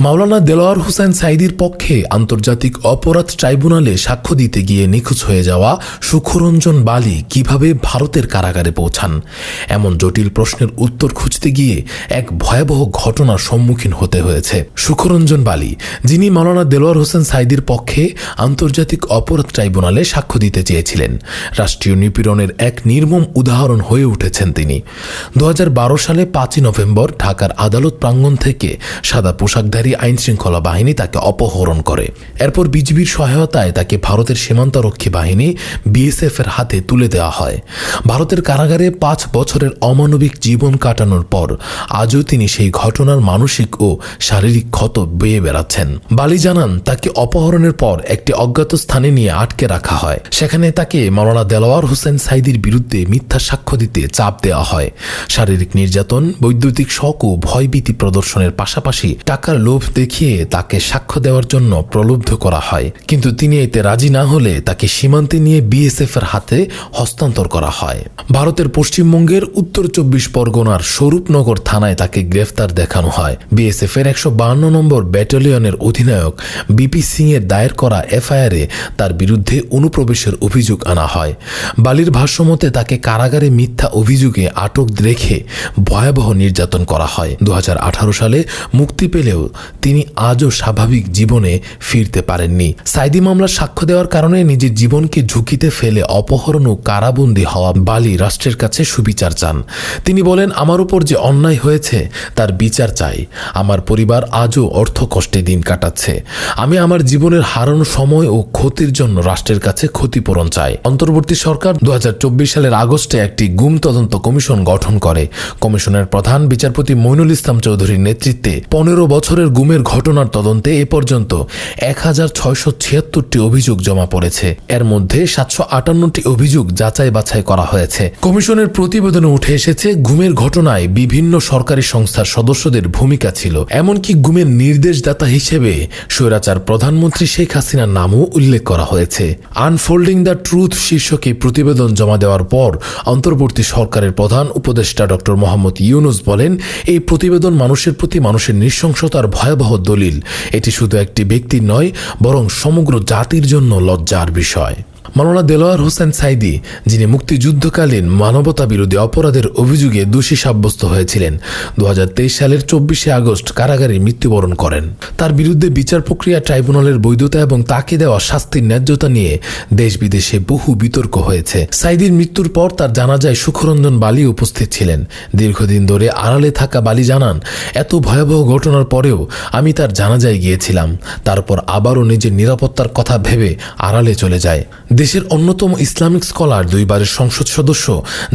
মাওলানা দেলোয়ার হোসেন সাইদির পক্ষে আন্তর্জাতিক অপরাধ ট্রাইব্যুনালে সাক্ষ্য দিতে গিয়ে নিখোঁজ হয়ে যাওয়া সুখরঞ্জন বালি কীভাবে ভারতের কারাগারে পৌঁছান? এমন জটিল প্রশ্নের উত্তর খুঁজতে গিয়ে এক ভয়াবহ ঘটনার সম্মুখীন হতে হয়েছে। সুখরঞ্জন বালি, যিনি মাওলানা দেলোয়ার হোসেন সাইদির পক্ষে আন্তর্জাতিক অপরাধ ট্রাইব্যুনালে সাক্ষ্য দিতে চেয়েছিলেন। রাষ্ট্রীয় নিপীড়নের এক নির্মম উদাহরণ হয়ে উঠেছেন তিনি। দু হাজার বারো সালে পাঁচই নভেম্বর ঢাকার আদালত প্রাঙ্গণ থেকে সাদা পোশাকধারী আইন শৃঙ্খলা বাহিনী তাকে অপহরণ করে। এরপর বিজিবির সহায়তায় তাকে ভারতের সীমান্তরক্ষী বাহিনী বিএসএফ এর হাতে তুলে দেওয়া হয়। ভারতের কারাগারে পাঁচ বছরের অমানবিক জীবন কাটানোর পর আজও তিনি সেই ঘটনার মানসিক ও শারীরিক ক্ষত বেয়ে বেড়াচ্ছেন। বালি জানান, তাকে অপহরণের পর একটি অজ্ঞাত স্থানে নিয়ে আটকে রাখা হয়। সেখানে তাকে মাওলানা দেলোয়ার হোসেন সাইদির বিরুদ্ধে মিথ্যা সাক্ষ্য দিতে চাপ দেওয়া হয়। শারীরিক নির্যাতন, বৈদ্যুতিক শক ও ভয়ভীতি প্রদর্শনের পাশাপাশি টাকার লোভ দেখিয়ে তাকে সাক্ষ্য দেওয়ার জন্য প্রলুব্ধ করা হয়। কিন্তু তিনি এতে রাজি না হলে তাকে সীমান্তে নিয়ে বিএসএফ এর হাতে হস্তান্তর করা হয়। ভারতের পশ্চিমবঙ্গের উত্তর চব্বিশ পরগনার স্বরূপনগর থানায় তাকে গ্রেফতার দেখানো হয়। বিএসএফ এর একশো বাহান্ন নম্বর ব্যাটালিয়নের অধিনায়ক বিপি সিং এর দায়ের করা এফআইআরে তার বিরুদ্ধে অনুপ্রবেশের অভিযোগ আনা হয়। বালির ভাষ্যমতে তাকে কারাগারে মিথ্যা অভিযোগে আটক রেখে ভয়াবহ নির্যাতন করা হয়। দু হাজার আঠারো সালে মুক্তি পেলেও তিনি আজও স্বাভাবিক জীবনে ফিরতে পারেননি। সাইদি মামলার সাক্ষ্য দেওয়ার কারণে নিজের জীবনকে ঝুঁকিতে ফেলে অপহরণ ও কারাবন্দী হওয়া বালি রাষ্ট্রের কাছে সুবিচার চান। তিনি বলেন, আমার উপর যে অন্যায় হয়েছে, তার বিচার চাই। আমার পরিবার আজও অর্থ কষ্টে দিন কাটাচ্ছে। আমি আমার জীবনের হারানো সময় ও ক্ষতির জন্য রাষ্ট্রের কাছে ক্ষতিপূরণ চাই। অন্তর্বর্তী সরকার দু হাজার চব্বিশ সালের আগস্টে একটি গুম তদন্ত কমিশন গঠন করে। কমিশনের প্রধান বিচারপতি মইনুল ইসলাম চৌধুরীর নেতৃত্বে পনেরো বছরের গুমের ঘটনার তদন্তে এ পর্যন্ত এক হাজার ছয়শো ছিয়াত্তরটি অভিযোগ জমা পড়েছে। এর মধ্যে সাতশো আটান্নটি অভিযোগ যাচাই বাছাই করা হয়েছে। কমিশনের প্রতিবেদনে উঠে এসেছে, গুমের ঘটনায় বিভিন্ন সরকারি সংস্থার সদস্যদের ভূমিকা ছিল। এমনকি গুমের নির্দেশদাতা হিসেবে স্বৈরাচার প্রধানমন্ত্রী শেখ হাসিনার নামও উল্লেখ করা হয়েছে। আনফোল্ডিং দ্য ট্রুথ শীর্ষকে প্রতিবেদন জমা দেওয়ার পর অন্তর্বর্তী সরকারের প্রধান উপদেষ্টা ডক্টর মোহাম্মদ ইউনুস বলেন, এই প্রতিবেদন মানুষের প্রতি মানুষের নৃশংসতার ভয়াবহ দলিল। এটি শুধু একটি ব্যক্তি নয় বরং সমগ্র জাতির জন্য লজ্জার বিষয়। মাওলানা দেলোয়ার হোসেন সাইদি, যিনি মুক্তিযুদ্ধকালীন মানবতা বিরোধী অপরাধের অভিযোগে দোষী সাব্যস্ত হয়েছিলেন দু সালের চব্বিশে আগস্ট কারাগারে মৃত্যুবরণ করেন। তার বিরুদ্ধে বিচার প্রক্রিয়া ট্রাইব্যুনালের বৈধতা এবং তাকে দেওয়া শাস্তির ন্যায্যতা নিয়ে দেশ বিদেশে বহু বিতর্ক হয়েছে। সাইদির মৃত্যুর পর তার জানাজায় সুখরঞ্জন বালি উপস্থিত ছিলেন। দীর্ঘদিন ধরে আড়ালে থাকা বালি জানান, এত ভয়াবহ ঘটনার পরেও আমি তার জানাজায় গিয়েছিলাম। তারপর আবারও নিজের নিরাপত্তার কথা ভেবে আড়ালে চলে যায়। দেশের অন্যতম ইসলামিক স্কলার, দুইবারের সংসদ সদস্য,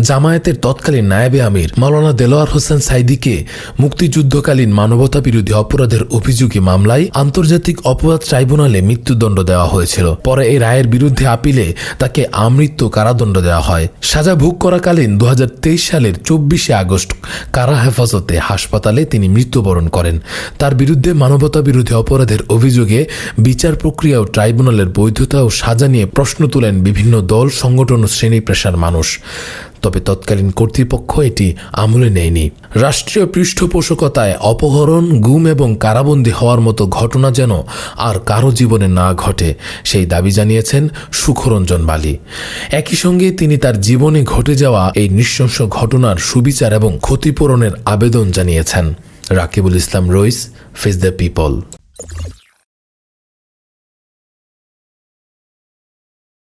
জামায়াতের তৎকালীন নায়েবে আমির মাওলানা দেলোয়ার হোসেন সাইদিকে মুক্তিযুদ্ধকালীন মানবতা বিরোধী অপরাধের অভিযোগে মামলায় আন্তর্জাতিক অপরাধ ট্রাইব্যুনালে মৃত্যুদণ্ড দেওয়া হয়েছিল। পরে এই রায়ের বিরুদ্ধে আপিলে তাকে আমৃত্যু কারাদণ্ড দেওয়া হয়। সাজা ভোগ করাকালীন দু হাজার তেইশ সালের চব্বিশে আগস্ট কারা হেফাজতে হাসপাতালে তিনি মৃত্যুবরণ করেন। তার বিরুদ্ধে মানবতা বিরোধী অপরাধের অভিযোগে বিচার প্রক্রিয়া ও ট্রাইব্যুনালের বৈধতা ও সাজা নিয়ে প্রশ্ন তুলেন বিভিন্ন দল, সংগঠন ও শ্রেণি পেশার মানুষ। তবে তৎকালীন কর্তৃপক্ষ এটি আমলে নেয়নি। রাষ্ট্রীয় পৃষ্ঠপোষকতায় অপহরণ, গুম এবং কারাবন্দী হওয়ার মতো ঘটনা যেন আর কারও জীবনে না ঘটে, সেই দাবি জানিয়েছেন সুখরঞ্জন বালি। একই সঙ্গে তিনি তার জীবনে ঘটে যাওয়া এই নৃশংস ঘটনার সুবিচার এবং ক্ষতিপূরণের আবেদন জানিয়েছেন। Rakibul Islam Rais, face the people.